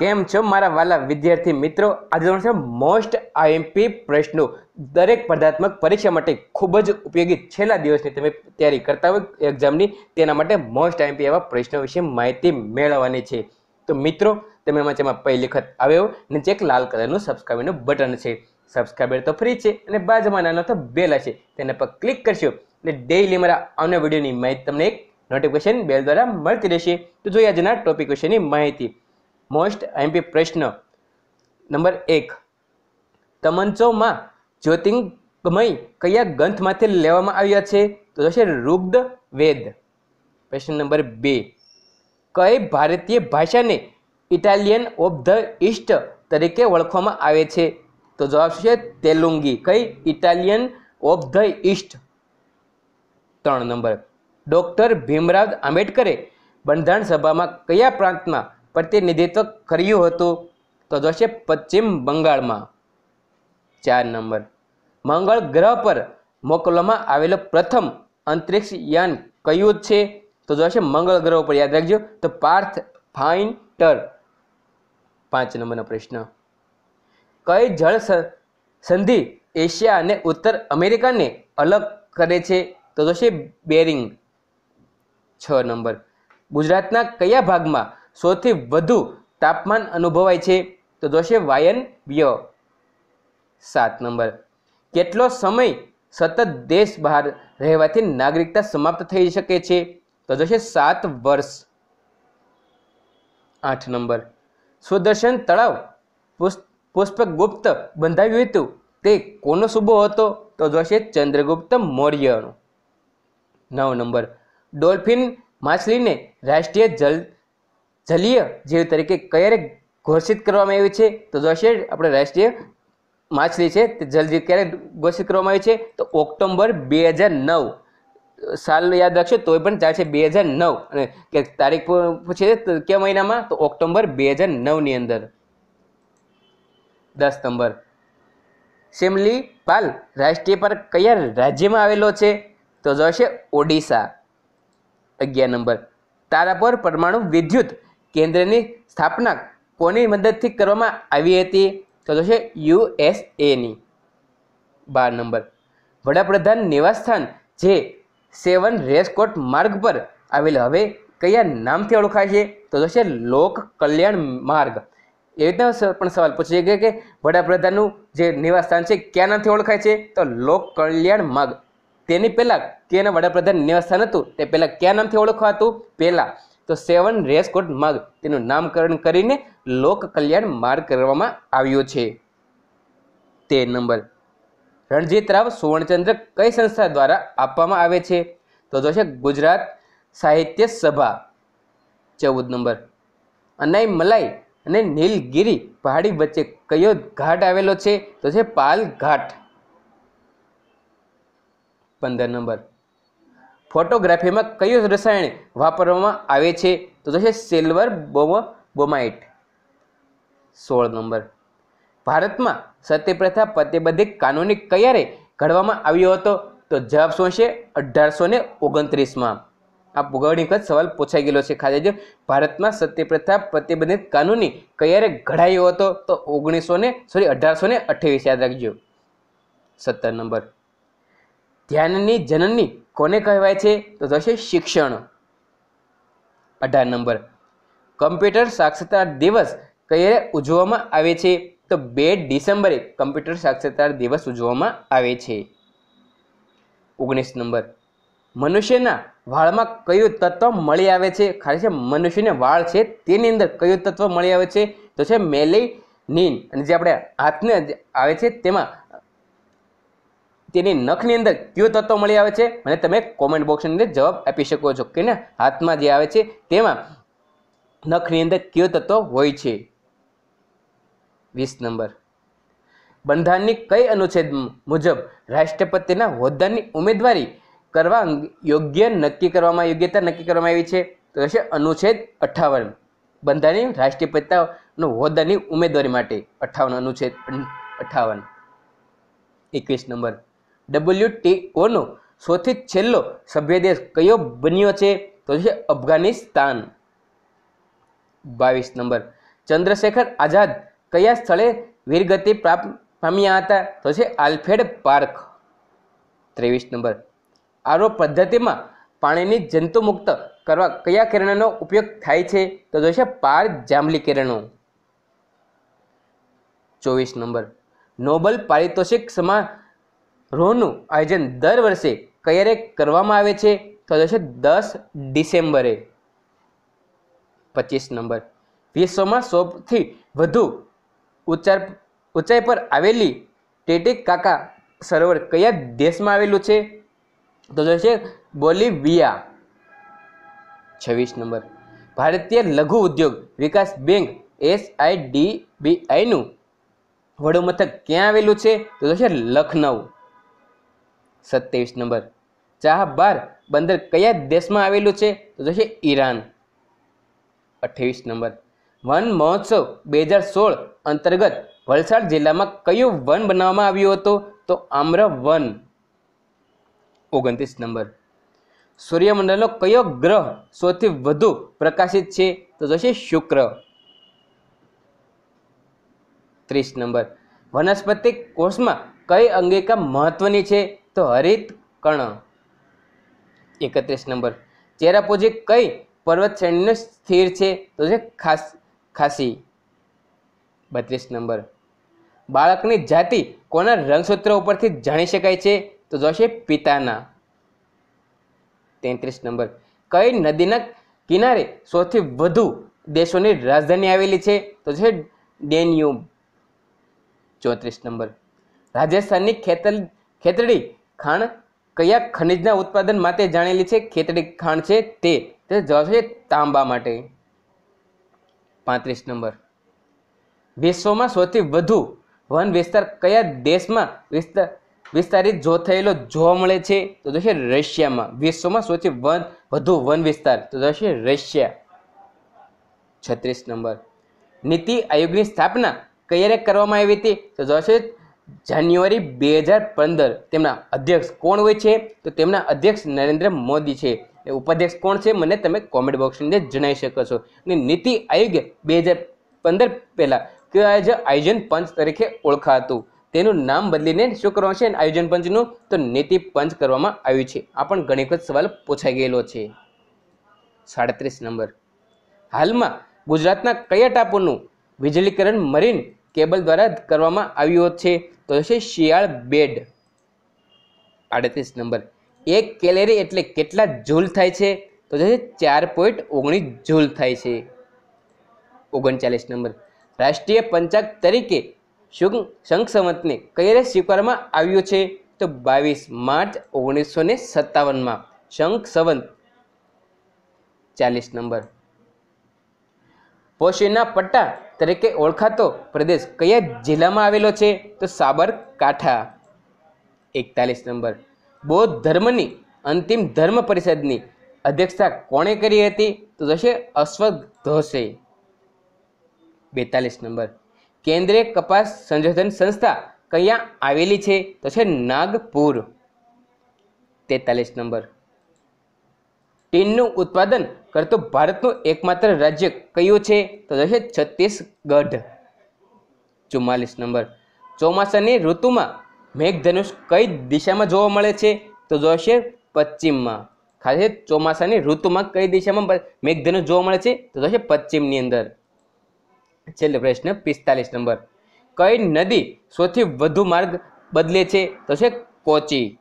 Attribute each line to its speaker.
Speaker 1: કેમ છો મારા વાલા વિદ્યાર્થી મિત્રો? આજે છે મોસ્ટ આઈએમપી પ્રશ્નો. દરેક સ્પર્ધાત્મક પરીક્ષા માટે ખૂબ જ ઉપયોગી છેલ્લા દિવસની તમે તૈયારી કરતા હોય એક્ઝામની તેના માટે મોસ્ટ આઈએમપી એવા પ્રશ્નો વિશે માહિતી મેળવવાની છે. તો મિત્રો, તમે એમાં જેમાં પહેલી વખત આવ્યો નીચે એક લાલ કલરનું સબસ્ક્રાઈબનું બટન છે. સબસ્ક્રાઈબર તો ફ્રી છે અને બાજુમાં નાનો તો બેલ છે તેના પર ક્લિક કરશો એટલે ડેઈલી મારા આવનાર વિડીયોની માહિતી તમને એક નોટિફિકેશન બેલ દ્વારા મળતી રહેશે. તો જોઈએ આજના ટોપિક વિશેની માહિતી. મોસ્ટ એમપી પ્રશ્ન નંબર એક. તમંચોમાં જ્યોતિર્ગમય કયા ગ્રંથમાંથી લેવામાં આવ્યા છે? તો થશે ઋગ્ધ વેદ. પ્રશ્ન નંબર બે. કઈ ભારતીય ભાષાને ઇટાલિયન ઓફ ધ ઈસ્ટ તરીકે ઓળખવામાં આવે છે? તો જવાબ છે તેલુંગી. કઈ ઇટાલિયન ઓફ ધ ઈસ્ટ? ત્રણ નંબર. ડૉક્ટર ભીમરાવ આંબેડકરે બંધારણ સભામાં કયા પ્રાંતમાં પ્રતિનિધિત્વ કર્યું હતું. તો જોશે પશ્ચિમ બંગાળમાં. ચાર નંબર. મંગળ ગ્રહ પર મોકલવામાં આવેલો પ્રથમ અંતરિક્ષ યાન કયું છે? તો જોશે મંગળ ગ્રહ પર યાદ રાખજો. તો પાર્થ ફાઇન્ટર. પાંચ નંબરનો પ્રશ્ન. કઈ જળ સંધિ એશિયા અને ઉત્તર અમેરિકાને અલગ કરે છે? તો જોશે બેરિંગ. છ નંબર. ગુજરાતના કયા ભાગમાં સૌથી વધુ તાપમાન અનુભવાય છે. તો જોશે વાયન સાત નંબર. કેટલો સમય સતત દેશ બહાર રહેવાથી નાગરિકતા સમાપ્ત થઈ શકે છે? તો જોશે સાત વર્ષ. આઠ નંબર. સુદર્શન તળાવ પુષ્પગુપ્ત બંધાવ્યું હતું. તે કોનો સુબો હતો? તો જોશે ચંદ્રગુપ્ત મૌર્યનો. નવ નંબર. ડોલ્ફિન માછલીને રાષ્ટ્રીય જલ જલીય જીવ તરીકે ક્યારે ઘોષિત કરવામાં આવી છે? તો જોશે આપણે રાષ્ટ્રીય માછલી છે, તે જલજીવ ક્યારે ઘોષિત કરવામાં આવી છે? તો ઓક્ટોબર બે હજાર નવ. સાલ યાદ રાખશો, તોય પણ ચાલશે બે હજાર નવ. અને કે તારીખ પૂછે કયા મહિનામાં? તો ઓક્ટોબર બે હજાર નવની અંદર. દસ નંબર. સિમલી પાલ રાષ્ટ્રીય પાર્ક કયા રાજ્યમાં આવેલો છે? તો જોશે ઓડિશા. અગિયાર નંબર. તારાપુર પરમાણુ વિદ્યુત કેન્દ્રની સ્થાપના કોની મદદથી કરવામાં આવી હતી? તો છે યુએસએની બાર નંબર. વડાપ્રધાન નિવાસસ્થાન જે સેવન રેસકોટ માર્ગ પર આવેલ, હવે કયા નામથી ઓળખાય છે? તો જોશે લોક કલ્યાણ માર્ગ. એ રીતના પણ સવાલ પૂછે છે કે વડાપ્રધાનનું જે નિવાસસ્થાન છે, ક્યાં નામથી ઓળખાય છે? તો લોક કલ્યાણ માર્ગ. તેની પહેલાં કેના વડાપ્રધાન નિવાસસ્થાન હતું, તે પહેલાં કયા નામથી ઓળખાતું? પહેલાં તો સેવન રેસકોટ માર્ગ તેનું નામકરણ કરીને લોક કલ્યાણ માર્ગ કરવામાં આવ્યો છે. તે નંબર. રણજીતરાવ સુવર્ણચંદ્ર કઈ સંસ્થા દ્વારા આપવામાં આવે છે? તો જો છે ગુજરાત સાહિત્ય સભા. ચૌદ નંબર. અનાઈ મલાઈ અને નીલગિરી પહાડી વચ્ચે કયો ઘાટ આવેલો છે? તો છે પાલ ઘાટ પંદર નંબર. ફોટોગ્રાફીમાં કયું રસાયણ વાપરવામાં આવે છે? તો છે સિલ્વર બોમ, બોમાઇટ. સોળ નંબર. ભારતમાં સત્યપ્રથા પ્રતિબંધિત કાનૂની ક્યારે ઘડવામાં આવ્યો હતો? તો જવાબ શું છે અઢારસો ને ઓગણત્રીસમાં. આ પુગાવણી વખત સવાલ પૂછાઈ ગયેલો છે. ખાલી જો ભારતમાં સત્યપ્રથા પ્રતિબંધિત કાનૂની ક્યારે ઘડાયો હતો? તો ઓગણીસો ને સોરી અઢારસો ને અઠ્યાવીસ, યાદ રાખજો. સત્તર નંબર. ધ્યાનની જનની કોને કહેવાય છે? તો થશે શિક્ષણ. અઢાર નંબર. કમ્પ્યુટર સાક્ષરતા દિવસ કયારે ઉજવવામાં આવે છે? તો બે ડિસેમ્બરે કમ્પ્યુટર સાક્ષરતા દિવસ ઉજવવામાં આવે છે. ઓગણીસ નંબર. મનુષ્યના વાળમાં કયું તત્વ મળી આવે છે? ખાલી છે મનુષ્યને વાળ છે, તેની અંદર કયું તત્વ મળી આવે છે? તો છે મેલેનિન. અને જે આપણે હાથને આવે છે, તેમાં તેની નખની અંદર કયો તત્વ મળી આવે છે? અને તમે કોમેન્ટ બોક્સની અંદર જવાબ આપી શકો છો કે ને, હાથમાં જે આવે છે તેમાં નખની અંદર કયો તત્વ હોય છે? વીસ નંબર. બંધારણની કઈ અનુચ્છેદ મુજબ રાષ્ટ્રપતિના હોદ્દાની ઉમેદવારી કરવા યોગ્ય નક્કી કરવામાં, યોગ્યતા નક્કી કરવામાં આવી છે? તો છે અનુચ્છેદ અઠાવન. બંધારણની રાષ્ટ્રપતિનો હોદ્દાની ઉમેદવારી માટે અઠાવન અનુચ્છેદ અઠાવન. એકવીસ નંબર. ડબલ્યુટીઓનો સૌથી છેલ્લો સભ્ય દેશ કયો બન્યો છે? તો છે અફઘાનિસ્તાન. બાવીસ નંબર. ચંદ્રશેખર આઝાદ કયા સ્થળે વીરગતિ પ્રાપ્ત પામ્યા હતા? તો છે આલ્ફેડ પાર્ક. ત્રેવીસ નંબર. આરો પદ્ધતિમાં પાણીની જંતુમુક્ત કરવા કયા કિરણનો ઉપયોગ થાય છે? તો જોશે પાર જાંબલી કિરણો. ચોવીસ નંબર. નોબલ પારિતોષિક સમારોહનું આયોજન દર વર્ષે ક્યારે કરવામાં આવે છે? તો જશે દસ ડિસેમ્બરે. પચીસ નંબર. વિશ્વમાં સૌથી વધુ ઉચ્ચાર ઊંચાઈ પર આવેલી ટેટિકાકા સરોવર કયા દેશમાં આવેલું છે? તો જશે બોલિવિયા. છવ્વીસ નંબર. ભારતીય લઘુ ઉદ્યોગ વિકાસ બેંક એસઆઈડીબીઆઈનું વડું મથક ક્યાં આવેલું છે? તો જશે લખનઉ. સત્યાવીસ નંબર. ચાહબાર બંદર કયા દેશમાં આવેલું છે? તો જશે ઈરાન. અઠ્યાવીસ નંબર. વન મહોત્સવ બે હજાર સોળ અંતર્ગત વલસાડ જિલ્લામાં કયું વન બનાવવામાં આવ્યું હતું? તો આમ્ર વન. ઓગણત્રીસ નંબર. સૂર્યમંડળનો કયો ગ્રહ સૌથી વધુ પ્રકાશિત છે? તો જશે શુક્ર. ત્રીસ નંબર. વનસ્પતિ કોષમાં કઈ અંગિકા મહત્વની છે? તો હરિત કણ એકત્રીસ નંબર. ચેરાપુંજી કઈ પર્વત શ્રેણીનું સ્થિર છે? તો છે ખાસ, ખાસી. બત્રીસ નંબર. બાળકની જાતિ કોના રંગસૂત્ર ઉપરથી જાણી શકાય છે? તો જોશે પિતાના. તેત્રીસ નંબર. કઈ નદીના કિનારે સૌથી વધુ દેશોની રાજધાની આવેલી છે? તો છે ડેન્યુબ. ચોત્રીસ નંબર. રાજસ્થાનની ખેતર ખેતડી ખાણ કયા ખનિજના ઉત્પાદન માટે જાણેલી છે? ખેતડી ખાણ છે તે. તે જવાબ છે તાંબા માટે. પાંત્રીસ નંબર. વિશ્વમાં સૌથી વધુ વન વિસ્તાર કયા દેશમાં વિસ્તાર વિસ્તારિત જો થયેલો જોવા મળે છે? તો જશે રશિયામાં. વિશ્વમાં સૌથી વન, વધુ વન વિસ્તાર. તો જશે રશિયા. છત્રીસ નંબર. નીતિ આયોગની સ્થાપના ક્યારે કરવામાં આવી હતી? તો જશે જાન્યુઆરી બે હજાર પંદર તેમના અધ્યક્ષ કોણ હોય છે? તો તેમના અધ્યક્ષ નરેન્દ્ર મોદી છે. એ ઉપાધ્યક્ષ કોણ છે? મને તમે કોમેન્ટ બોક્સની અંદર જણાવી શકો છો. અને નીતિ આયોગ બે હજાર પંદર પહેલાં કયા આયોજન પંચ તરીકે ઓળખાતું. તેનું નામ બદલીને શું કરવાનું છે? આયોજન પંચનું તો નીતિ પંચ કરવામાં આવ્યું છે. આ પણ ઘણી વખત સવાલ પૂછાઈ ગયેલો છે. સાડત્રીસ નંબર. હાલમાં ગુજરાતના કયા ટાપુનું વીજળીકરણ મરીન કેબલ દ્વારા કરવામાં આવ્યું છે? તો છે શિયાળ બેડ. આડત્રીસ નંબર. એક કેલેરી એટલે કેટલા જૂલ થાય છે? તો છે ચાર પોઈન્ટ ઓગણીસ જૂલ થાય છે. ઓગણચાલીસ નંબર. રાષ્ટ્રીય પંચાંગ તરીકે શું શંખ સંવતને કયારે સ્વીકારવામાં આવ્યું છે? તો બાવીસ માર્ચ ઓગણીસો ને સત્તાવનમાં શંખ સંવંત ચાલીસ નંબર. પોશીના પટ્ટા તરીકે ઓળખાતો પ્રદેશ કયા જિલ્લામાં આવેલો છે? તો સાબરકાંઠા. એકતાલીસ નંબર. બૌદ્ધ ધર્મની અંતિમ ધર્મ પરિષદની અધ્યક્ષતા કોણે કરી હતી? તો થશે અશ્વઘોષે બેતાલીસ નંબર. કેન્દ્રીય કપાસ સંશોધન સંસ્થા કયા આવેલી છે? તો છે નાગપુર. તેતાલીસ નંબર. ટીનનું ઉત્પાદન કરતું ભારતનું એકમાત્ર રાજ્ય કયું છે? તો છે છત્તીસગઢ. ચુમ્માલીસ નંબર. ચોમાસાની ઋતુમાં મેઘધનુષ કઈ દિશામાં જોવા મળે છે? તો જોશે પશ્ચિમમાં. ખાસ ચોમાસાની ઋતુમાં કઈ દિશામાં મેઘધનુષ જોવા મળે છે? તો જોશે પશ્ચિમની અંદર. છેલ્લો પ્રશ્ન પિસ્તાલીસ નંબર. કઈ નદી સૌથી વધુ માર્ગ બદલે છે? તો છે કોચી.